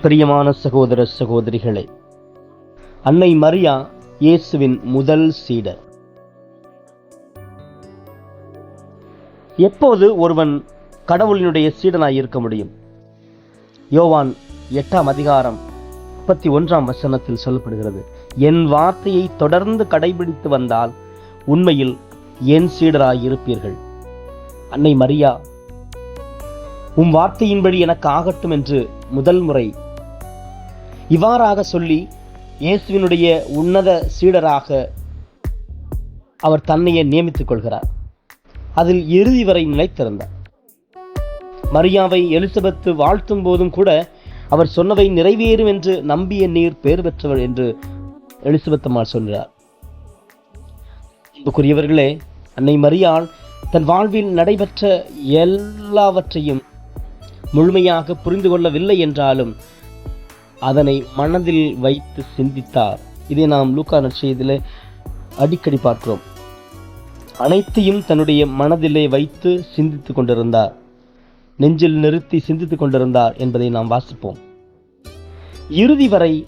பிரியமான சகோதர சகோதரிகளே அன்னை மரியா இயேசுவின் முதல் சீடர். எப்போது ஒருவன் கடவுளினுடைய சீடனாய் இருக்க முடியும்? யோவான் எட்டாம் அதிகாரம் முப்பத்தி ஒன்றாம் வசனத்தில் சொல்லப்படுகிறது என் வார்த்தையை தொடர்ந்து கடைபிடித்து வந்தால் உண்மையில் என் சீடராய் இருப்பீர்கள் அன்னை மரியா உம் வார்த்தையின்படி எனக்கு ஆகட்டும் என்று முதல் முறை இவ்வாறாக சொல்லி இயேசுவினுடைய உன்னத சீடராக அவர் தன்னையே நியமித்துக் கொள்கிறார். அதில் இறுதி வரை நிலைத்திருந்தார். மரியாவை எலிசபெத்து வாழ்த்தும் போதும் கூட அவர் சொன்னவை நிறைவேறும் என்று நம்பிய நீர் பேர் பெற்றவர் என்று எலிசபெத் அம்மாள் சொல்கிறார். அன்புக்குரியவர்களே அன்னை மரியாள் தன் வாழ்வில் நடைபெற்ற எல்லாவற்றையும் முழுமையாக புரிந்து கொள்ளவில்லை என்றாலும் அதனை மனதில் வைத்து சிந்தித்தார். இதை நாம் லூக்கா நற்செய்தியிலே அடிக்கடி பார்க்கிறோம். அனைத்தையும் தன்னுடைய மனதிலே வைத்து சிந்தித்து கொண்டிருந்தார். நெஞ்சில் நிறுத்தி சிந்தித்துக் கொண்டிருந்தார் என்பதை நாம் வாசிப்போம். இறுதி வரை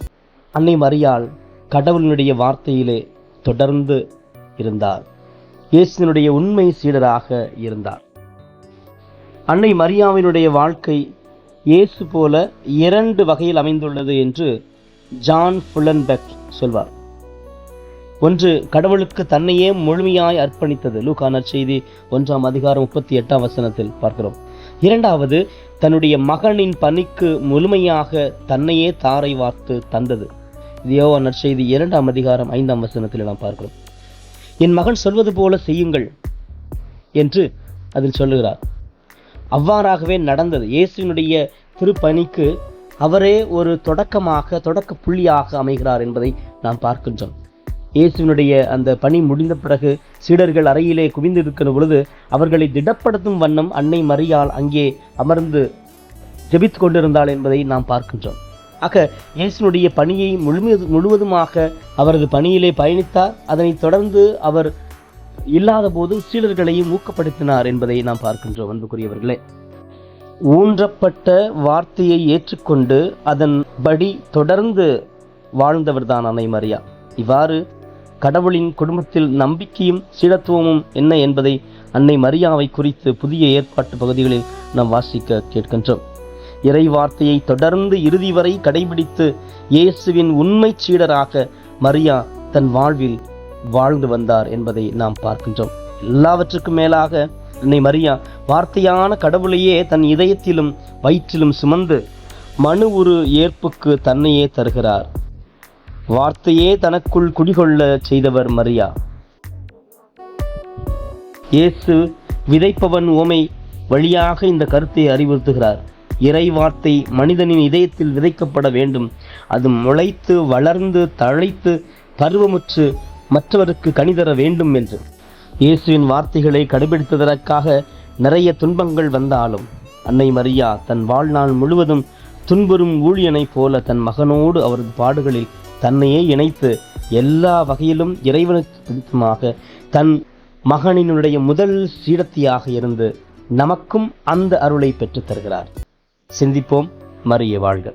அன்னை மரியாள் கடவுளினுடைய வார்த்தையிலே தொடர்ந்து இருந்தார். இயேசுவினுடைய உண்மை சீடராக இருந்தார். அன்னை மரியாவினுடைய வாழ்க்கை இயேசு போல இரண்டு வகையில் அமைந்துள்ளது என்று ஜான் ஃபுல்லன்பெக் சொல்வார். ஒன்று கடவுளுக்கு தன்னையே முழுமையாய் அர்ப்பணித்தது. லூக்கா நற்செய்தி ஒன்றாம் அதிகாரம் முப்பத்தி எட்டாம் வசனத்தில் பார்க்கிறோம். இரண்டாவது தன்னுடைய மகனின் பணிக்கு முழுமையாக தன்னையே தாரை வார்த்து தந்தது. இது யோவா நற்செய்தி இரண்டாம் அதிகாரம் ஐந்தாம் வசனத்தில் நாம் பார்க்கிறோம். என் மகன் சொல்வது போல செய்யுங்கள் என்று அதில் சொல்லுகிறார். அவ்வாறாகவே நடந்தது. இயேசுவினுடைய திருப்பணிக்கு அவரே ஒரு தொடக்கமாக தொடக்க புள்ளியாக அமைகிறார் என்பதை நாம் பார்க்கின்றோம். இயேசுவினுடைய அந்த பணி முடிந்த பிறகு சீடர்கள் அறையிலே குவிந்திருக்கிற பொழுது அவர்களை திடப்படுத்தும் வண்ணம் அன்னை மரியால் அங்கே அமர்ந்து ஜெபித்து கொண்டிருந்தாள் என்பதை நாம் பார்க்கின்றோம். ஆக இயேசுனுடைய பணியை முழுமை முழுவதுமாக அவரது பணியிலே பயணித்தார். அதனைத் தொடர்ந்து அவர் இல்லாத போது சீடர்களையும் ஊக்கப்படுத்தினார் என்பதை நாம் பார்க்கின்றோம் அன்புக்குரியவர்களே. ஊன்றப்பட்ட வார்த்தையை ஏற்றுக்கொண்டு அதன்படி தொடர்ந்து வாழ்ந்தவர்தான் அன்னை மரியா இவ்வாறு கடவுளின் குடும்பத்தில் நம்பிக்கையும் சீடத்துவமும் என்ன என்பதை அன்னை மரியாவை குறித்து புதிய ஏற்பாட்டு பகுதிகளில் நாம் வாசிக்க கேட்கின்றோம். இறை வார்த்தையை தொடர்ந்து இறுதி வரை கடைபிடித்து இயேசுவின் உண்மை சீடராக மரியா தன் வாழ்வில் வாழ்ந்து வந்தார் என்பதை நாம் பார்க்கின்றோம். எல்லாவற்றுக்கும் மேலாக அன்னை மரியா வார்த்தையான கடவுளையே தன் இதயத்திலும் வயிற்றிலும் சுமந்து மனு ஒரு ஏற்புக்கு தன்னையே தருகிறார். வார்த்தையே தனக்குள் குடிகொள்ள செய்தவர் மரியா. இயேசு விதைப்பவன் உமை வழியாக இந்த கருத்தை அறிவுறுத்துகிறார். இறை வார்த்தை மனிதனின் இதயத்தில் விதைக்கப்பட வேண்டும். அது முளைத்து வளர்ந்து தழைத்து பருவமுற்று மற்றவருக்கு கணிதர வேண்டும் என்று. இயேசுவின் வார்த்தைகளை கடைபிடித்ததற்காக நிறைய துன்பங்கள் வந்தாலும் அன்னை மரியா தன் வாழ்நாள் முழுவதும் துன்புறும் ஊழியனைப் போல தன் மகனோடு அவரது பாடுகளில் தன்னையே இணைத்து எல்லா வகையிலும் இறைவனுக்கு பிடித்தமாக தன் மகனினுடைய முதல் சீடத்தியாக இருந்து நமக்கும் அந்த அருளை பெற்றுத் தருகிறார். சிந்திப்போம் மரிய வாழ்க.